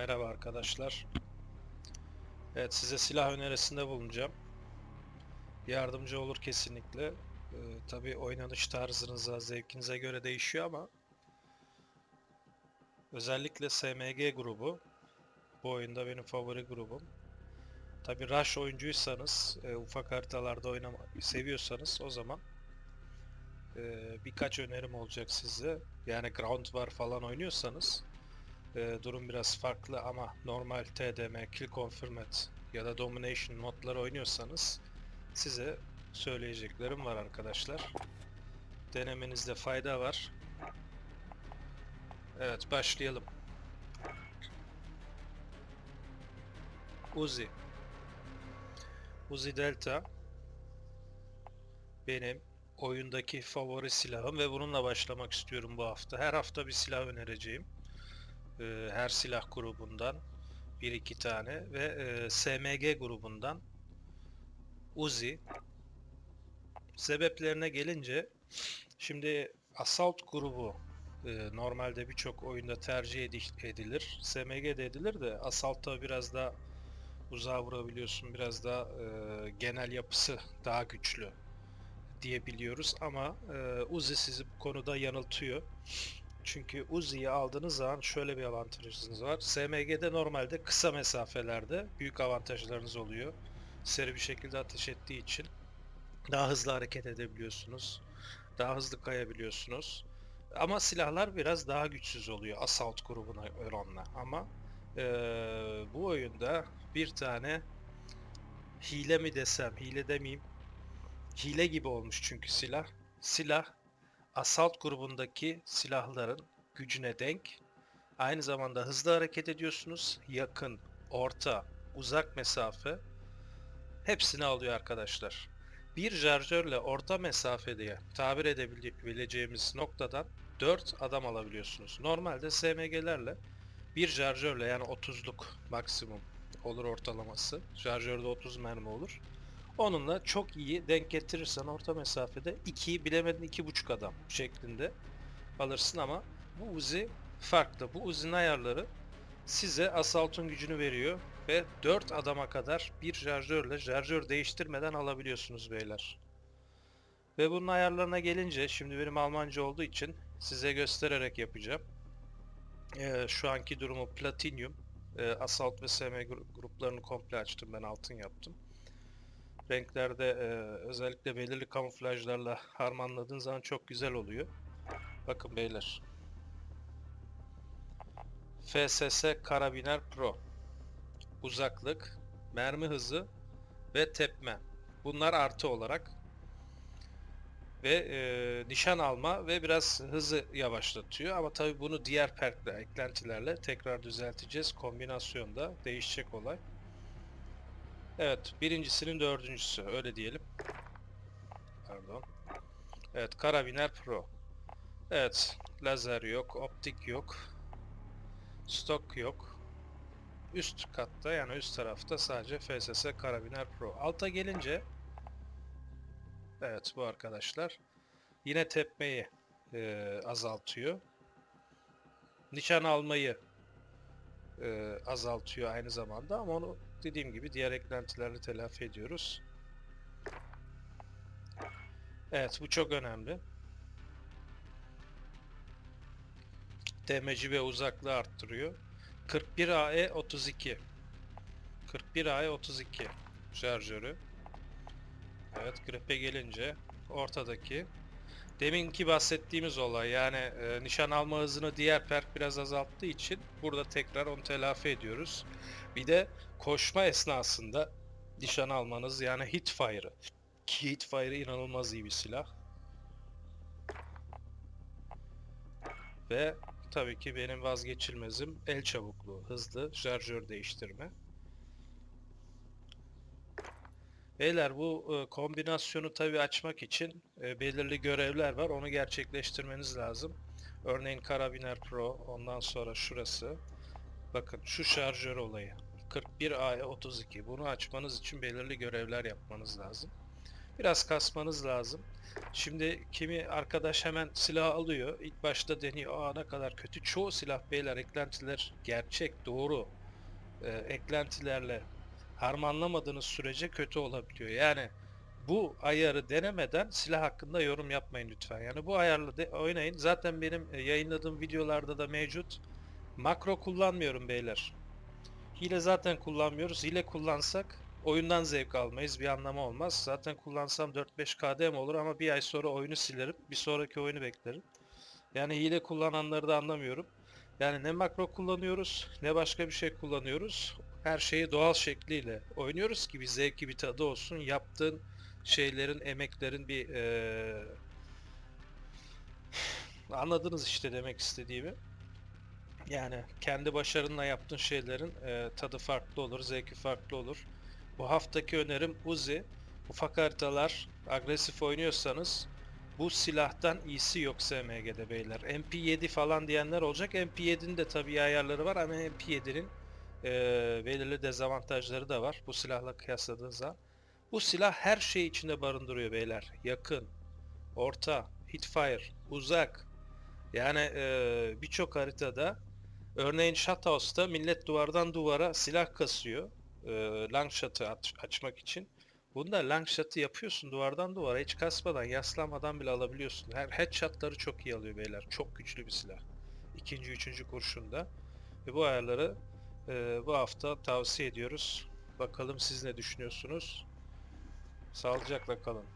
Merhaba arkadaşlar. Evet size silah önerisinde bulunacağım. Yardımcı olur kesinlikle. Ee, tabii oynanış tarzınıza, zevkinize göre değişiyor ama özellikle SMG grubu bu oyunda benim favori grubum. Tabii Rush oyuncuysanız, e, ufak haritalarda oynamayı seviyorsanız o zaman e, birkaç önerim olacak size. Yani Ground War falan oynuyorsanız e, durum biraz farklı ama normal TDM, Kill Confirmed ya da Domination modları oynuyorsanız size söyleyeceklerim var arkadaşlar. Denemenizde fayda var. Evet başlayalım. Uzi. Uzi Delta benim oyundaki favori silahım ve bununla başlamak istiyorum bu hafta. Her hafta bir silah önereceğim. Ee, her silah grubundan bir iki tane ve e, SMG grubundan Uzi. Sebeplerine gelince şimdi Assault grubu e, normalde birçok oyunda tercih edi- edilir. SMG de edilir de Assault'ta biraz daha uzağa vurabiliyorsun. Biraz daha e, genel yapısı daha güçlü diyebiliyoruz ama e, Uzi sizi bu konuda yanıltıyor. Çünkü Uzi'yi aldığınız zaman şöyle bir avantajınız var. SMG'de normalde kısa mesafelerde büyük avantajlarınız oluyor. Seri bir şekilde ateş ettiği için daha hızlı hareket edebiliyorsunuz. Daha hızlı kayabiliyorsunuz. Ama silahlar biraz daha güçsüz oluyor Assault grubuna oranla. Ama eee, bu oyunda bir tane hile mi desem, hile demeyeyim. Hile gibi olmuş çünkü silah. Silah Assault grubundaki silahların gücüne denk. Aynı zamanda hızlı hareket ediyorsunuz. Yakın, orta, uzak mesafe hepsini alıyor arkadaşlar. Bir şarjörle orta mesafede tabir edebileceğimiz noktadan 4 adam alabiliyorsunuz. Normalde SMG'lerle bir şarjörle yani 30'luk maksimum olur ortalaması. Şarjörde 30 mermi olur. Onunla çok iyi denk getirirsen orta mesafede 2'yi bilemedin 2.5 adam şeklinde alırsın ama bu Uzi farklı. Bu Uzi'nin ayarları size Assault'un gücünü veriyor ve 4 adama kadar bir şarjörle şarjör değiştirmeden alabiliyorsunuz beyler. Ve bunun ayarlarına gelince şimdi benim Almanca olduğu için size göstererek yapacağım. Ee, şu anki durumu Platinum. Ee, Assault ve SM gru- gruplarını komple açtım ben altın yaptım renklerde e, özellikle belirli kamuflajlarla harmanladığın zaman çok güzel oluyor. Bakın beyler. FSS Karabiner Pro. Uzaklık, mermi hızı ve tepme. Bunlar artı olarak. Ve e, nişan alma ve biraz hızı yavaşlatıyor. Ama tabi bunu diğer perkle, eklentilerle tekrar düzelteceğiz. Kombinasyonda değişecek olay. Evet, birincisinin dördüncüsü, öyle diyelim. Pardon. Evet, Karabiner Pro. Evet, lazer yok, optik yok. Stok yok. Üst katta yani üst tarafta sadece FSS Karabiner Pro. Alta gelince Evet bu arkadaşlar. Yine tepmeyi e, azaltıyor. Nişan almayı e, azaltıyor aynı zamanda ama onu dediğim gibi diğer eklentilerle telafi ediyoruz. Evet bu çok önemli. Demeci ve uzaklığı arttırıyor. 41 AE 32. 41 AE 32 şarjörü. Evet grip'e gelince ortadaki deminki bahsettiğimiz olay yani e, nişan alma hızını diğer perk biraz azalttığı için burada tekrar onu telafi ediyoruz. Bir de koşma esnasında nişan almanız yani hit fire'ı. Ki hit fire inanılmaz iyi bir silah. Ve tabii ki benim vazgeçilmezim el çabukluğu, hızlı şarjör değiştirme. Beyler bu e, kombinasyonu tabii açmak için e, belirli görevler var. Onu gerçekleştirmeniz lazım. Örneğin Karabiner Pro, ondan sonra şurası. Bakın şu şarjör olayı. 41 AE 32. Bunu açmanız için belirli görevler yapmanız lazım. Biraz kasmanız lazım. Şimdi kimi arkadaş hemen silah alıyor. İlk başta deniyor. Aa ne kadar kötü. Çoğu silah beyler eklentiler gerçek, doğru. Ee, eklentilerle harmanlamadığınız sürece kötü olabiliyor. Yani bu ayarı denemeden silah hakkında yorum yapmayın lütfen. Yani bu ayarla de oynayın. Zaten benim e, yayınladığım videolarda da mevcut. Makro kullanmıyorum beyler. Hile zaten kullanmıyoruz. Hile kullansak oyundan zevk almayız. Bir anlamı olmaz. Zaten kullansam 4-5 KDM olur ama bir ay sonra oyunu silerim. Bir sonraki oyunu beklerim. Yani hile kullananları da anlamıyorum. Yani ne makro kullanıyoruz ne başka bir şey kullanıyoruz. Her şeyi doğal şekliyle oynuyoruz ki bir zevki bir tadı olsun. Yaptığın şeylerin, emeklerin bir eee, anladınız işte demek istediğimi. Yani kendi başarınla yaptığın şeylerin eee, tadı farklı olur, zevki farklı olur. Bu haftaki önerim Uzi. Ufak haritalar, agresif oynuyorsanız bu silahtan iyisi yok SMG'de beyler. MP7 falan diyenler olacak. MP7'nin de tabii ayarları var ama MP7'nin eee, belirli dezavantajları da var bu silahla kıyasladığınızda. Bu silah her şeyi içinde barındırıyor beyler. Yakın, orta, hitfire, uzak. Yani eee, birçok haritada örneğin Shothouse'da millet duvardan duvara silah kasıyor. Eee long shot'ı aç- açmak için. Bunda long shot'ı yapıyorsun duvardan duvara hiç kasmadan, yaslanmadan bile alabiliyorsun. Her headshot'ları çok iyi alıyor beyler. Çok güçlü bir silah. İkinci, üçüncü kurşunda. Ve bu ayarları eee, bu hafta tavsiye ediyoruz. Bakalım siz ne düşünüyorsunuz? Sağlıcakla kalın.